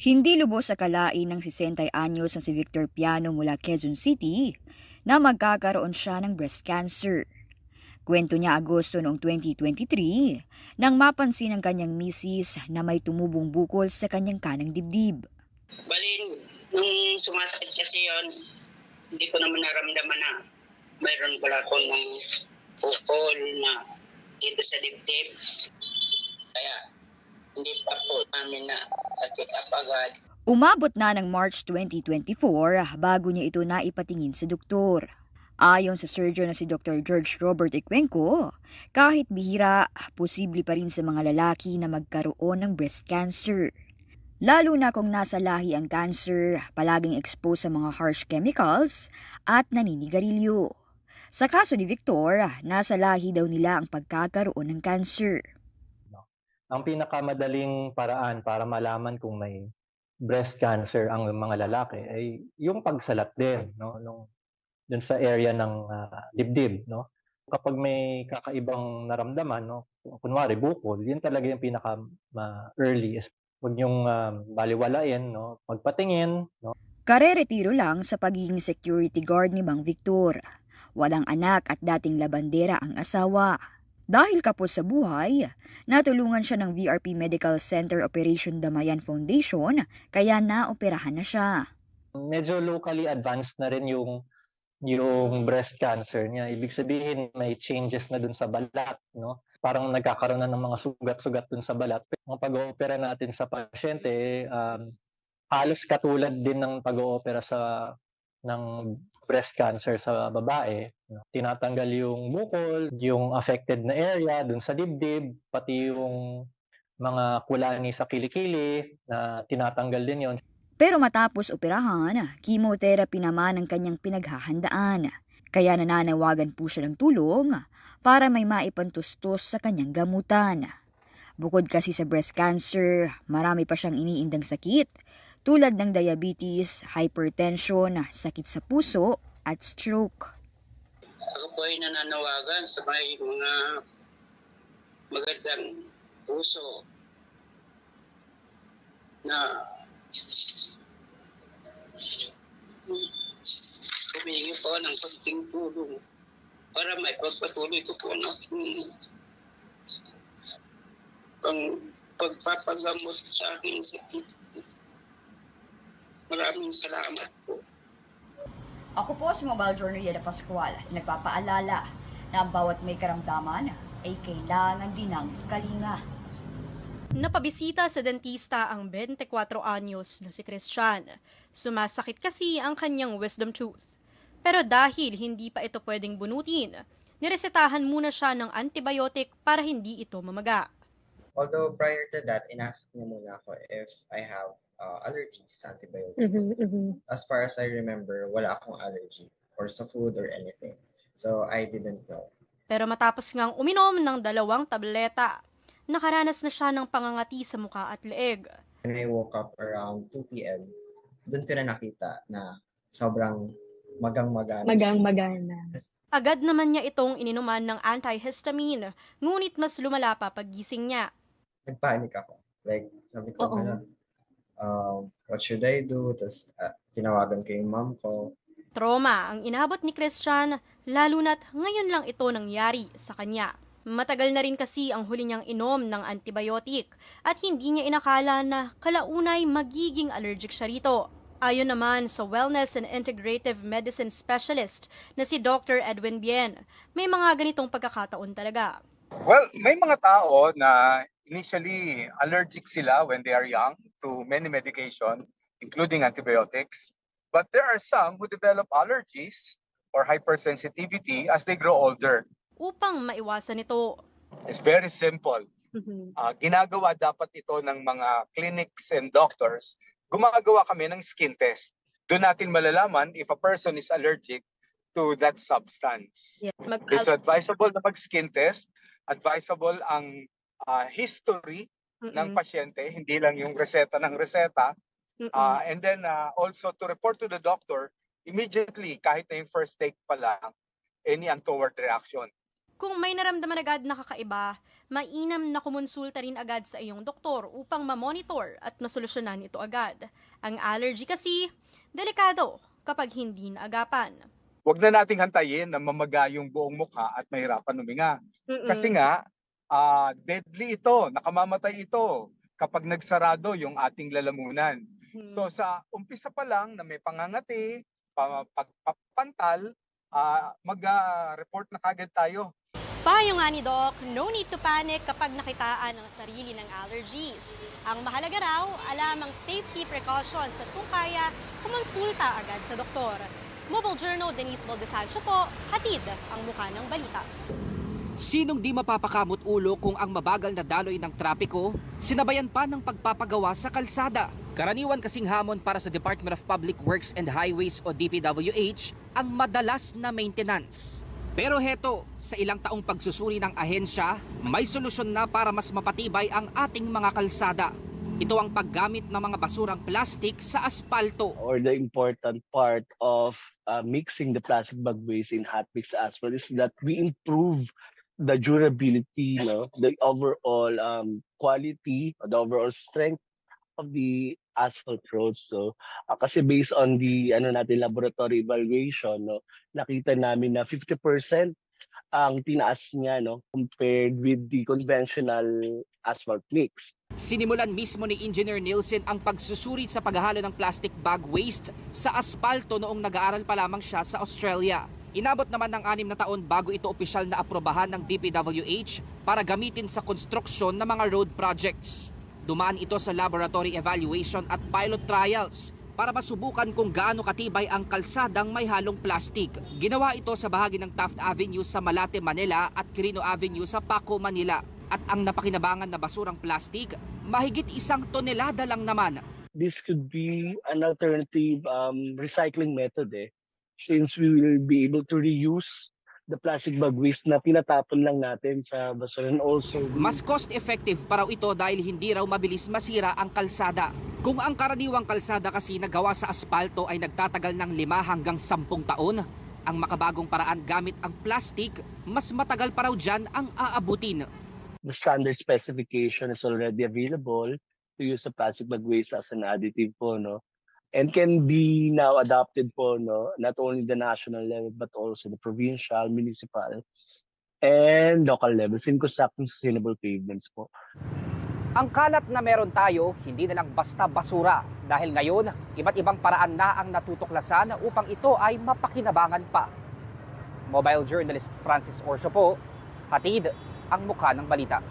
Hindi lubos sa kalain ng 60 anyos na si Victor Piano mula Quezon City na magkakaroon siya ng breast cancer. Kwento niya Agosto noong 2023 nang mapansin ng kanyang misis na may tumubong bukol sa kanyang kanang dibdib. Bali, nung sumasakit kasi yon hindi ko naman naramdaman na mayroon pala akong ng ukol na dito sa dibdib. Kaya, hindi pa po namin na check up agad. Umabot na ng March 2024 bago niya ito naipatingin sa doktor. Ayon sa surgeon na si Dr. George Robert Ecuenco, kahit bihira, posible pa rin sa mga lalaki na magkaroon ng breast cancer. Lalo na kung nasa lahi ang cancer, palaging exposed sa mga harsh chemicals at naninigarilyo. Sa kaso ni Victor, nasa lahi daw nila ang pagkakaroon ng cancer. Ang pinakamadaling paraan para malaman kung may breast cancer ang mga lalaki ay yung pagsalat din no? Nung dun sa area ng ah, dibdib no? Kapag may kakaibang naramdaman no? Kunwari bukol yun talaga yung pinaka ma- earliest. Huwag yung baliwalain no? Magpatingin no? Kareretiro lang sa pagiging security guard ni Mang Victor. Walang anak at dating labandera ang asawa. Dahil kapos sa buhay, natulungan siya ng VRP Medical Center Operation Damayan Foundation kaya naoperahan na siya. medyo locally advanced na rin yung yung breast cancer niya. Ibig sabihin may changes na dun sa balat, no? Parang nagkakaroon na ng mga sugat-sugat dun sa balat. Ang pag-oopera natin sa pasyente, um, halos katulad din ng pag-oopera sa ng breast cancer sa babae. Tinatanggal yung bukol, yung affected na area dun sa dibdib, pati yung mga kulani sa kilikili na tinatanggal din yon Pero matapos operahan, chemotherapy naman ang kanyang pinaghahandaan. Kaya nananawagan po siya ng tulong para may maipantustos sa kanyang gamutan. Bukod kasi sa breast cancer, marami pa siyang iniindang sakit tulad ng diabetes, hypertension, sakit sa puso at stroke. Ako po ay nananawagan sa may mga magandang puso na humingi po ng pagting tulong para may pagpatuloy ko po ang aking ang pagpapagamot sa aking sakit. Maraming salamat po. Ako po si Mobile Journal Yeda Pascual, nagpapaalala na ang bawat may karamdaman ay kailangan din ng kalinga. Napabisita sa dentista ang 24 anyos na si Christian. Sumasakit kasi ang kanyang wisdom tooth. Pero dahil hindi pa ito pwedeng bunutin, niresetahan muna siya ng antibiotic para hindi ito mamaga. Although prior to that, inask niya muna ako if I have uh, allergies sa antibiotics. Mhm, mhm. As far as I remember, wala akong allergy or sa food or anything. So I didn't know. Pero matapos ngang uminom ng dalawang tableta, nakaranas na siya ng pangangati sa muka at leeg. When I woke up around 2 p.m., doon ko na nakita na sobrang magang-maga. na siya. Magang-magana. Agad naman niya itong ininuman ng antihistamine, ngunit mas lumala pa paggising niya. Nagpanik ako. Like, sabi ko, Oo. "Hala, um, what should I do? Tapos uh, tinawagan ko yung mom ko. Trauma ang inabot ni Christian, lalo na't ngayon lang ito nangyari sa kanya. Matagal na rin kasi ang huli niyang inom ng antibiotic at hindi niya inakala na kalaunay magiging allergic siya rito. Ayon naman sa Wellness and Integrative Medicine Specialist na si Dr. Edwin Bien, may mga ganitong pagkakataon talaga. Well, may mga tao na initially allergic sila when they are young to many medication, including antibiotics. But there are some who develop allergies or hypersensitivity as they grow older. Upang maiwasan ito, It's very simple. Ah, ginagawa dapat ito ng mga clinics and doctors. Gumagawa kami ng skin test. Doon natin malalaman if a person is allergic to that substance. mag It's advisable na mag-skin test. Advisable ang ah, history ng Mm-mm. pasyente, hindi lang yung reseta ng reseta. Mm-mm. Ah, and then ah, also to report to the doctor immediately, kahit na yung first take pa lang, any untoward reaction. Kung may naramdaman agad na kakaiba, mainam na kumonsulta rin agad sa iyong doktor upang ma-monitor at masolusyonan ito agad. Ang allergy kasi, delikado kapag hindi naagapan. Huwag na nating hantayin na mamaga yung buong mukha at mahirapan huminga. Kasi nga, ah, deadly ito, nakamamatay ito kapag nagsarado yung ating lalamunan. So sa umpisa pa lang na may pangangati, pa- pagpapantal, ah, mag-report na kagad tayo Payo nga ni Doc, no need to panic kapag nakitaan ang sarili ng allergies. Ang mahalaga raw, alamang safety precautions at kung kaya, kumonsulta agad sa doktor. Mobile Journal Denise Valdesancho po, hatid ang mukha ng balita. Sinong di mapapakamot ulo kung ang mabagal na daloy ng trapiko, sinabayan pa ng pagpapagawa sa kalsada. Karaniwan kasing hamon para sa Department of Public Works and Highways o DPWH ang madalas na maintenance. Pero heto, sa ilang taong pagsusuri ng ahensya, may solusyon na para mas mapatibay ang ating mga kalsada. Ito ang paggamit ng mga basurang plastik sa aspalto. or the important part of uh, mixing the plastic bag waste in hot mix asphalt is that we improve the durability, no, the overall um, quality, the overall strength of the asphalt roads. So, uh, kasi based on the ano natin laboratory evaluation, no, nakita namin na 50% ang tinaas niya no compared with the conventional asphalt mix. Sinimulan mismo ni Engineer Nielsen ang pagsusuri sa paghahalo ng plastic bag waste sa aspalto noong nag-aaral pa lamang siya sa Australia. Inabot naman ng anim na taon bago ito opisyal na aprobahan ng DPWH para gamitin sa konstruksyon ng mga road projects. Dumaan ito sa laboratory evaluation at pilot trials para masubukan kung gaano katibay ang kalsadang may halong plastic. Ginawa ito sa bahagi ng Taft Avenue sa Malate, Manila at Quirino Avenue sa Paco, Manila. At ang napakinabangan na basurang plastic, mahigit isang tonelada lang naman this could be an alternative um, recycling method eh. Since we will be able to reuse the plastic bag waste na tinatapon lang natin sa basura and also Mas cost-effective pa raw ito dahil hindi raw mabilis masira ang kalsada. Kung ang karaniwang kalsada kasi na gawa sa aspalto ay nagtatagal ng 5 hanggang 10 taon, ang makabagong paraan gamit ang plastic, mas matagal pa raw dyan ang aabutin. the standard specification is already available to use the plastic bag waste as an additive po, no? And can be now adopted po, no? Not only the national level, but also the provincial, municipal, and local levels in constructing sustainable pavements po. Ang kalat na meron tayo, hindi na lang basta basura. Dahil ngayon, iba't ibang paraan na ang natutuklasan upang ito ay mapakinabangan pa. Mobile journalist Francis Orso po, hatid ang mukha ng balita.